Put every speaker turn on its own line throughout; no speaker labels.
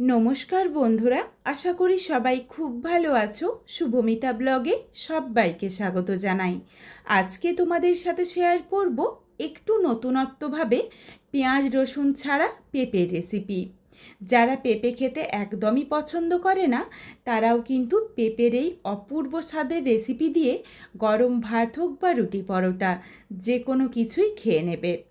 নমস্কার বন্ধুরা, আশা করি সবাই খুব ভালো আছো। শুভমিতা ব্লগে সবাইকে স্বাগত জানাই। আজকে তোমাদের সাথে শেয়ার করব একটু নতুনত্বভাবে পেঁয়াজ, রসুন ছাড়া পেঁপের রেসিপি যারা পেঁপে খেতে একদমই পছন্দ করে না, তারাও কিন্তু পেঁপের এই অপূর্ব স্বাদের রেসিপি দিয়ে গরম ভাত হোক বা রুটি পরোটা, যে কোনো কিছুই খেয়ে নেবে।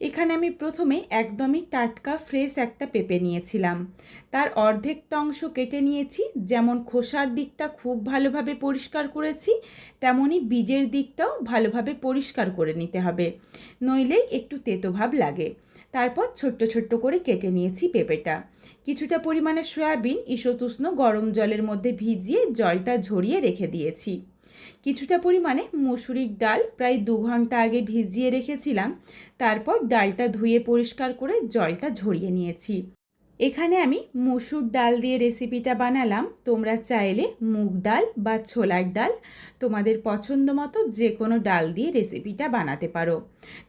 এখানে আমি প্রথমে একদমই টাটকা, ফ্রেশ একটা পেঁপে নিয়েছিলাম। তার অর্ধেকটা অংশ কেটে নিয়েছি, যেমন খোসার দিকটা খুব ভালোভাবে পরিষ্কার করেছি তেমনই বীজের দিকটাও ভালোভাবে পরিষ্কার করে নিতে হবে। নইলে একটু তেতো ভাব লাগে। তারপর ছোট্ট ছোট্ট করে কেটে নিয়েছি পেঁপেটা। কিছুটা পরিমাণে সয়াবিন ইসতুষ্ণ গরম জলের মধ্যে ভিজিয়ে জলটা ঝরিয়ে রেখে দিয়েছি। কিছুটা পরিমাণে মুসুরির ডাল প্রায় দু ঘণ্টা আগে ভিজিয়ে রেখেছিলাম। তারপর ডালটা ধুয়ে পরিষ্কার করে জলটা ঝরিয়ে নিয়েছি। এখানে আমি মুসুর ডাল দিয়ে রেসিপিটা বানালাম। তোমরা চাইলে মুগ ডাল বা ছোলার ডাল, তোমাদের পছন্দ মতো যে কোনো ডাল দিয়ে রেসিপিটা বানাতে পারো।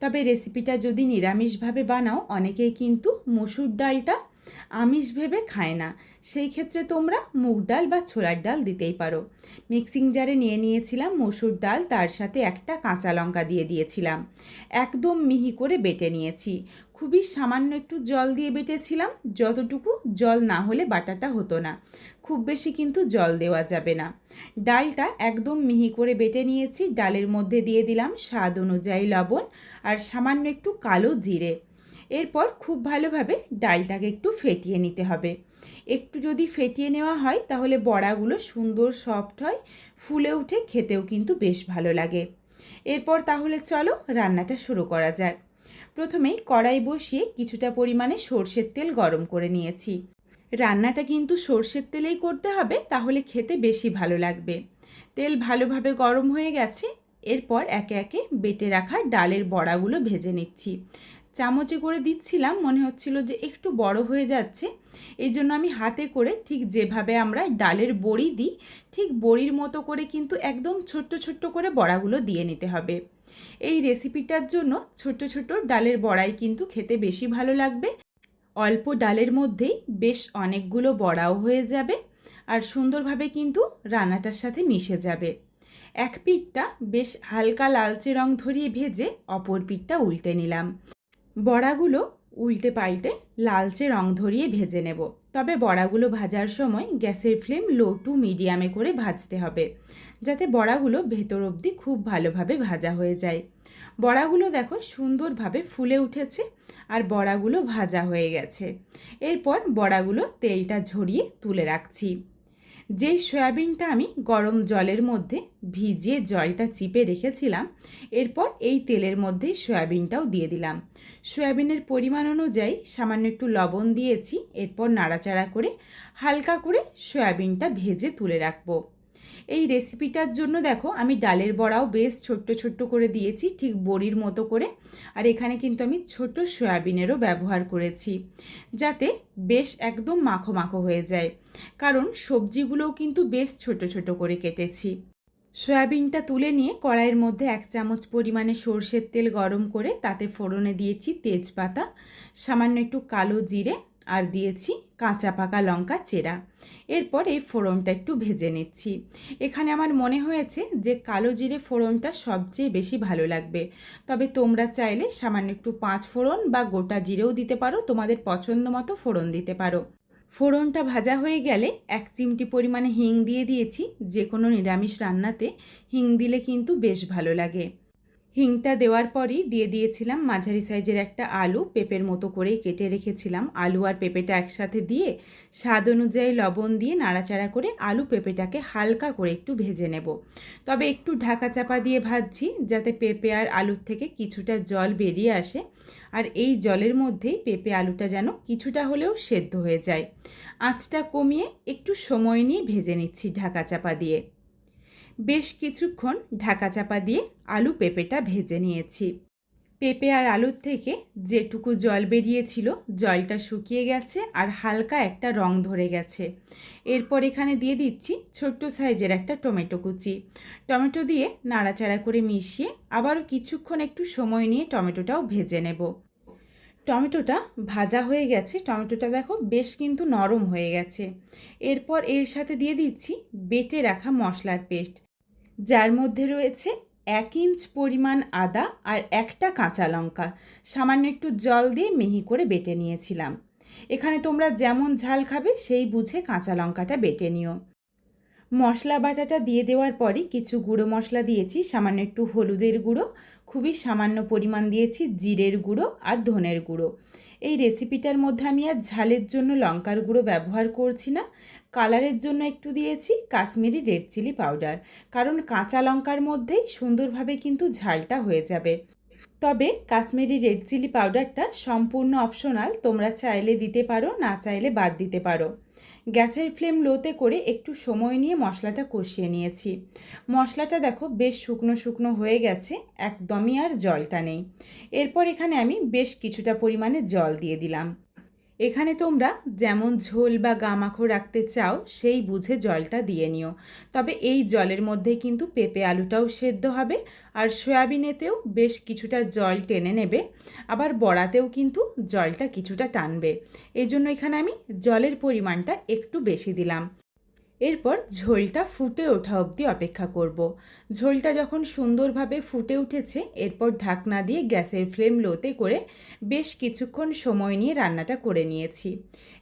তবে রেসিপিটা যদি নিরামিষভাবে বানাও, অনেকেই কিন্তু মুসুর ডালটা আমিষ ভেবে খায় না। সেই ক্ষেত্রে তোমরা মুগ ডাল বা ছোলার ডাল দিতেই পারো। মিক্সিং জারে নিয়ে নিয়েছিলাম মসুর ডাল, তার সাথে একটা কাঁচা লঙ্কা দিয়ে দিয়েছিলাম। একদম মিহি করে বেটে নিয়েছি। খুবই সামান্য একটু জল দিয়ে বেটেছিলাম, যতটুকু জল না হলে বাটাটা হতো না। খুব বেশি কিন্তু জল দেওয়া যাবে না। ডালটা একদম মিহি করে বেটে নিয়েছি, ডালের মধ্যে দিয়ে দিলাম স্বাদ অনুযায়ী লবণ আর সামান্য একটু কালো জিরে। এরপর খুব ভালোভাবে ডালটাকে একটু ফেটিয়ে নিতে হবে। একটু যদি ফেটিয়ে নেওয়া হয়, তাহলে বড়াগুলো সুন্দর সফট হয়, ফুলে উঠে খেতেও কিন্তু বেশ ভালো লাগে। এরপর তাহলে চলো রান্নাটা শুরু করা যাক। প্রথমেই কড়াই বসিয়ে কিছুটা পরিমাণে সর্ষের তেল গরম করে নিয়েছি। রান্নাটা কিন্তু সর্ষের তেলেই করতে হবে, তাহলে খেতে বেশি ভালো লাগবে। তেল ভালোভাবে গরম হয়ে গেছে, এরপর একে একে বেটে রাখা ডালের বড়াগুলো ভেজে নিচ্ছি। চামচে করে দিচ্ছিলাম, মনে হচ্ছিল যে একটু বড় হয়ে যাচ্ছে। এই জন্য আমি হাতে করে ঠিক যেভাবে আমরা ডালের বড়ি দিই, ঠিক বড়ির মতো করে কিন্তু একদম ছোট্ট ছোট্ট করে বড়াগুলো দিয়ে নিতে হবে। এই রেসিপিটার জন্য ছোট ছোট ডালের বড়াই কিন্তু খেতে বেশি ভালো লাগবে। অল্প ডালের মধ্যেই বেশ অনেকগুলো বড়াও হয়ে যাবে আর সুন্দরভাবে কিন্তু রান্নাটার সাথে মিশে যাবে। এক পিঠটা বেশ হালকা লালচে রং ধরিয়ে ভেজে অপর পিঠটা উল্টে নিলাম। বড়াগুলো উল্টে পাল্টে লালচে রং ধরিয়ে ভেজে নেব। তবে বড়াগুলো ভাজার সময় গ্যাসের ফ্লেম লো টু মিডিয়ামে করে ভাজতে হবে, যাতে বড়াগুলো ভেতর অবধি খুব ভালোভাবে ভাজা হয়ে যায়। বড়াগুলো দেখো সুন্দরভাবে ফুলে উঠেছে আর বড়াগুলো ভাজা হয়ে গেছে। এরপর বড়াগুলো তেলটা ঝরিয়ে তুলে রাখছি। যেই সয়াবিনটা আমি গরম জলের মধ্যে ভিজিয়ে জলটা চিপে রেখেছিলাম, এরপর এই তেলের মধ্যে সয়াবিনটাও দিয়ে দিলাম। সয়াবিনের পরিমাণ অনুযায়ী সামান্য একটু লবণ দিয়েছি, এরপর নাড়াচাড়া করে হালকা করে সয়াবিনটা ভেজে তুলে রাখব। এই রেসিপিটার জন্য দেখো, আমি ডালের বড়াও বেশ ছোট্ট ছোট্ট করে দিয়েছি, ঠিক বড়ির মতো করে। আর এখানে কিন্তু আমি ছোট সয়াবিনেরও ব্যবহার করেছি, যাতে বেশ একদম মাখো মাখো হয়ে যায়। কারণ সবজিগুলোও কিন্তু বেশ ছোট ছোট করে কেটেছি। সয়াবিনটা তুলে নিয়ে কড়াইয়ের মধ্যে এক চামচ পরিমাণে সর্ষের তেল গরম করে তাতে ফোড়নে দিয়েছি তেজপাতা, সামান্য একটু কালো জিরে আর দিয়েছি কাঁচা পাকা লঙ্কা চেরা। এরপর এই ফোড়নটা একটু ভেজে নিচ্ছি। এখানে আমার মনে হয়েছে যে কালো জিরে ফোড়নটা সবচেয়ে বেশি ভালো লাগবে। তবে তোমরা চাইলে সামান্য একটু পাঁচ ফোড়ন বা গোটা জিরেও দিতে পারো, তোমাদের পছন্দ মতো ফোড়ন দিতে পারো। ফোড়নটা ভাজা হয়ে গেলে এক চিমটি পরিমাণে হিং দিয়ে দিয়েছি। যে কোনো নিরামিষ রান্নাতে হিং দিলে কিন্তু বেশ ভালো লাগে। হিংটা দেওয়ার পরই দিয়ে দিয়েছিলাম মাঝারি সাইজের একটা আলু, পেঁপের মতো করেই কেটে রেখেছিলাম। আলু আর পেঁপেটা একসাথে দিয়ে স্বাদ অনুযায়ী লবণ দিয়ে নাড়াচাড়া করে আলু পেঁপেটাকে হালকা করে একটু ভেজে নেব। তবে একটু ঢাকা চাপা দিয়ে ভাজছি যাতে পেঁপে আর আলুর থেকে কিছুটা জল বেরিয়ে আসে আর এই জলের মধ্যেই পেঁপে আলুটা যেন কিছুটা হলেও সেদ্ধ হয়ে যায়। আঁচটা কমিয়ে একটু সময় নিয়ে ভেজে নিচ্ছি ঢাকা চাপা দিয়ে। বেশ কিছুক্ষণ ঢাকা চাপা দিয়ে আলু পেঁপেটা ভেজে নিয়েছি। পেঁপে আর আলুর থেকে যেটুকু জল বেরিয়েছিল, জলটা শুকিয়ে গেছে আর হালকা একটা রং ধরে গেছে। এরপর এখানে দিয়ে দিচ্ছি ছোট্ট সাইজের একটা টমেটো কুচি। টমেটো দিয়ে নাড়াচাড়া করে মিশিয়ে আবারও কিছুক্ষণ একটু সময় নিয়ে টমেটোটাও ভেজে নেব। টমেটোটা ভাজা হয়ে গেছে। টমেটোটা দেখো বেশ কিন্তু নরম হয়ে গেছে। এরপর এর সাথে দিয়ে দিচ্ছি বেটে রাখা মশলার পেস্ট। যার মধ্যে রয়েছে এক ইঞ্চ পরিমাণ আদা আর একটা কাঁচা লঙ্কা। সামান্য একটু জল দিয়ে মিহি করে বেটে নিয়েছিলাম। এখানে তোমরা যেমন ঝাল খাবে সেই বুঝে কাঁচা লঙ্কাটা বেটে নিও। মশলা বাটাটা দিয়ে দেওয়ার পরই কিছু গুঁড়ো মশলা দিয়েছি, সামান্য একটু হলুদের গুঁড়ো, খুবই সামান্য পরিমাণ দিয়েছি জিরের গুঁড়ো আর ধনের গুঁড়ো। এই রেসিপিটার মধ্যে আমি আর ঝালের জন্য লঙ্কার গুঁড়ো ব্যবহার করছি না, কালারের জন্য একটু দিয়েছি কাশ্মীরি রেড চিলি পাউডার, কারণ কাঁচা লঙ্কার মধ্যেই সুন্দরভাবে কিন্তু ঝালটা হয়ে যাবে। তবে কাশ্মীরি রেড চিলি পাউডারটা সম্পূর্ণ অপশনাল, তোমরা চাইলে দিতে পারো, না চাইলে বাদ দিতে পারো। গ্যাসের ফ্লেম লোতে করে একটু সময় নিয়ে মশলাটা কষিয়ে নিয়েছি। মশলাটা দেখো বেশ শুকনো শুকনো হয়ে গেছে, একদমই আর জলটা নেই। এরপর এখানে আমি বেশ কিছুটা পরিমাণে জল দিয়ে দিলাম। এখানে তোমরা যেমন ঝোল বা গামাখো রাখতে চাও, সেই বুঝে জলটা দিয়ে নিও। তবে এই জলের মধ্যে কিন্তু পেঁপে আলুটাও সেদ্ধ হবে আর সয়াবিনেতেও বেশ কিছুটা জল টেনে নেবে। আবার বড়াতেও কিন্তু জলটা কিছুটা টানবে। এই জন্য এখানে আমি জলের পরিমাণটা একটু বেশি দিলাম। এরপর ঝোলটা ফুটে ওঠা অবধি অপেক্ষা করব। ঝোলটা যখন সুন্দরভাবে ফুটে উঠেছে, এরপর ঢাকনা দিয়ে গ্যাসের ফ্লেম লোতে করে বেশ কিছুক্ষণ সময় নিয়ে রান্নাটা করে নিয়েছি।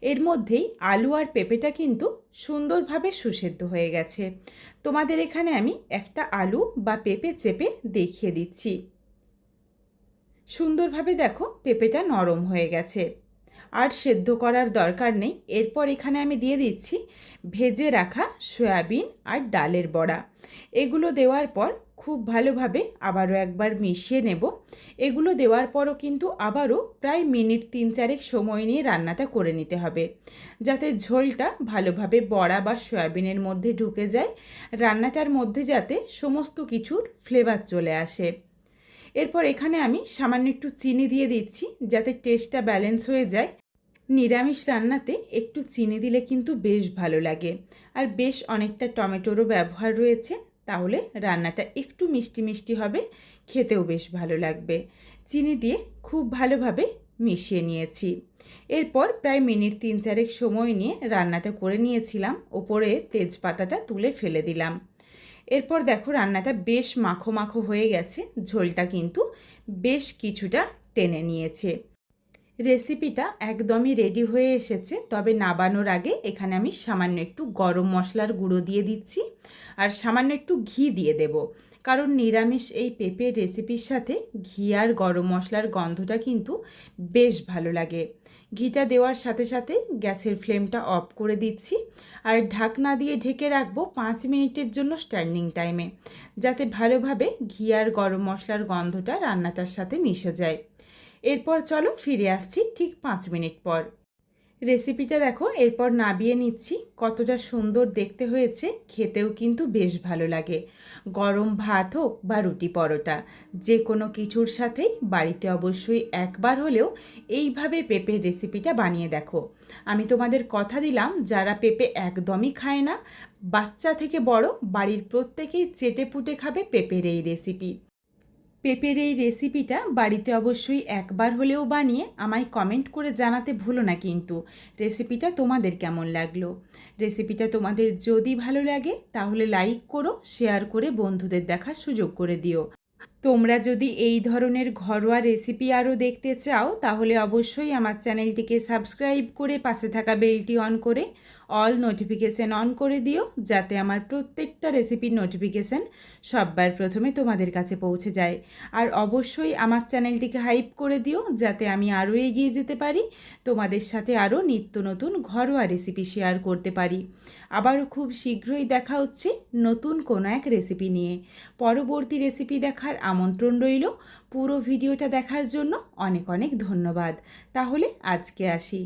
এর মধ্যেই আলু আর পেঁপেটা কিন্তু সুন্দরভাবে সুসেদ্ধ হয়ে গেছে। তোমাদের এখানে আমি একটা আলু বা পেঁপে চেপে দেখিয়ে দিচ্ছি। সুন্দরভাবে দেখো, পেঁপেটা নরম হয়ে গেছে। আর সেদ্ধ করার দরকার নেই। এরপর এখানে আমি দিয়ে দিচ্ছি ভেজে রাখা সয়াবিন আর ডালের বড়া। এগুলো দেওয়ার পর খুব ভালোভাবে আবারও একবার মিশিয়ে নেব। এগুলো দেওয়ার পরও কিন্তু আবারও প্রায় মিনিট তিন চারেক সময় নিয়ে রান্নাটা করে নিতে হবে। যাতে ঝোলটা ভালোভাবে বড়া বা সয়াবিনের মধ্যে ঢুকে যায়। রান্নাটার মধ্যে যাতে সমস্ত কিছুর ফ্লেভার চলে আসে। এরপর এখানে আমি সামান্য একটু চিনি দিয়ে দিচ্ছি, যাতে টেস্টটা ব্যালেন্স হয়ে যায়। নিরামিষ রান্নাতে একটু চিনি দিলে কিন্তু বেশ ভালো লাগে। আর বেশ অনেকটা টমেটোরও ব্যবহার রয়েছে, তাহলে রান্নাটা একটু মিষ্টি মিষ্টি হবে, খেতেও বেশ ভালো লাগবে। চিনি দিয়ে খুব ভালোভাবে মিশিয়ে নিয়েছি। এরপর প্রায় মিনিট তিন চারেক সময় নিয়ে রান্নাটা করে নিয়েছিলাম, ওপরে তেজপাতাটা তুলে ফেলে দিলাম। এরপর দেখো রান্নাটা বেশ মাখো মাখো হয়ে গেছে, ঝোলটা কিন্তু বেশ কিছুটা টেনে নিয়েছে। রেসিপিটা একদমই রেডি হয়ে এসেছে, তবে নাবানোর আগে এখানে আমি সামান্য একটু গরম মশলার গুঁড়ো দিয়ে দিচ্ছি, আর সামান্য একটু ঘি দিয়ে দেব। কারণ নিরামিষ এই পেঁপের রেসিপির সাথে ঘি আর গরম মশলার গন্ধটা কিন্তু বেশ ভালো লাগে। ঘিটা দেওয়ার সাথে সাথে গ্যাসের ফ্লেমটা অফ করে দিচ্ছি আর ঢাকনা দিয়ে ঢেকে রাখব পাঁচ মিনিটের জন্য স্ট্যান্ডিং টাইমে, যাতে ভালোভাবে ঘি আর গরম মশলার গন্ধটা রান্নাটার সাথে মিশে যায়। এরপর চলো ফিরে আসছি ঠিক পাঁচ মিনিট পর। রেসিপিটা দেখো, এরপর নাবিয়ে নিচ্ছি। কতটা সুন্দর দেখতে হয়েছে, খেতেও কিন্তু বেশ ভালো লাগে। গরম ভাত হোক বা রুটি পরোটা যে কোনো কিছুর সাথেই বাড়িতে অবশ্যই একবার হলেও এইভাবে পেঁপের রেসিপিটা বানিয়ে দেখো। আমি তোমাদের কথা দিলাম, যারা পেঁপে একদমই খায় না, বাচ্চা থেকে বড়, বাড়ির প্রত্যেকেই চেটে পুটে খাবে পেঁপের এই রেসিপি পেঁপের এই রেসিপিটা বাড়িতে অবশ্যই একবার হলেও বানিয়ে আমায় কমেন্ট করে জানাতে ভুলো না কিন্তু। রেসিপিটা তোমাদের কেমন লাগল? রেসিপিটা তোমাদের যদি ভালো লাগে, তাহলে লাইক করো শেয়ার করে বন্ধুদের দেখার সুযোগ করে দিও। তোমরা যদি এই ধরনের ঘরোয়া রেসিপি আরও দেখতে চাও, তাহলে অবশ্যই আমার চ্যানেলটিকে সাবস্ক্রাইব করে পাশে থাকা বেলটি অন করে অল নোটিফিকেশান অন করে দিও যাতে আমার প্রত্যেকটা রেসিপির নোটিফিকেশান সববার প্রথমে তোমাদের কাছে পৌঁছে যায়। আর অবশ্যই আমার চ্যানেলটিকে হাইপ করে দিও যাতে আমি আরও এগিয়ে যেতে পারি, তোমাদের সাথে আরও নিত্য নতুন ঘরোয়া রেসিপি শেয়ার করতে পারি। আবারও খুব শীঘ্রই দেখা হচ্ছে নতুন কোনো এক রেসিপি নিয়ে। পরবর্তী রেসিপি দেখার আমন্ত্রণ রইল। পুরো ভিডিওটা দেখার জন্য অনেক অনেক ধন্যবাদ। তাহলে আজকে আসি।